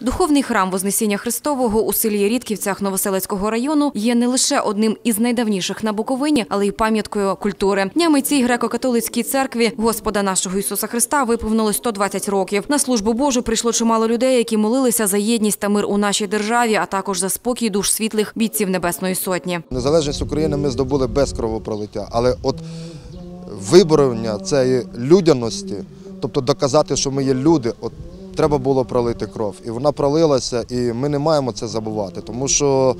Духовний храм Вознесіння Христового у селі Рідківцях Новоселецького району є не лише одним із найдавніших на Буковині, але й пам'яткою культури. Днями цій греко-католицькій церкві Господа нашого Ісуса Христа виповнилось 120 років. На службу Божу прийшло чимало людей, які молилися за єдність та мир у нашій державі, а також за спокій душ світлих бійців Небесної Сотні. Незалежність України ми здобули без кровопролиття, але от виборення цієї людяності, тобто доказати, що ми є люди, от треба було пролити кров. І вона пролилася, і ми не маємо це забувати, тому що.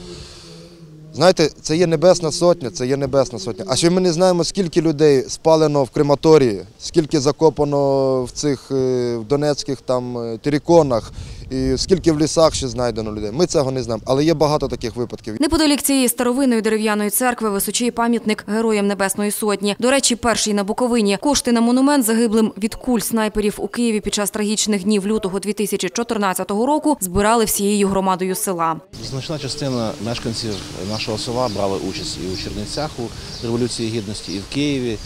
Знаєте, це є Небесна Сотня, це є Небесна Сотня. А ще ми не знаємо, скільки людей спалено в крематорії, скільки закопано в цих е, в донецьких там е, териконах, і скільки в лісах ще знайдено людей. Ми цього не знаємо, але є багато таких випадків. Неподалік цієї старовинної дерев'яної церкви височіє пам'ятник героям Небесної Сотні. До речі, перший на Буковині. Кошти на монумент загиблим від куль снайперів у Києві під час трагічних днів лютого 2014 року збирали всією громадою села. Значна частина мешканців нашого села брали участь і у Чернівцях у Революції Гідності, і в Києві.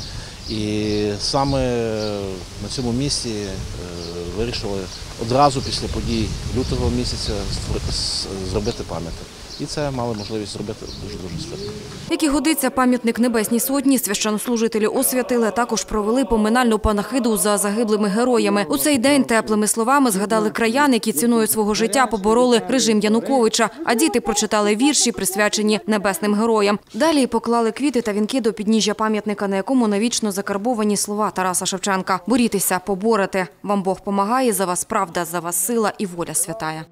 І саме на цьому місці е, вирішили одразу після подій лютого місяця зробити пам'ятник. І це мали можливість зробити дуже-дуже швидко. Як і годиться, пам'ятник Небесній Сотні священнослужителі освятили, також провели поминальну панахиду за загиблими героями. У цей день теплими словами згадали краян, які ціною свого життя побороли режим Януковича, а діти прочитали вірші, присвячені небесним героям. Далі поклали квіти та вінки до підніжжя пам'ятника, на якому навічно закарбовані слова Тараса Шевченка. Борітеся, поборете. Вам Бог помагає, за вас правда, за вас сила і воля святая.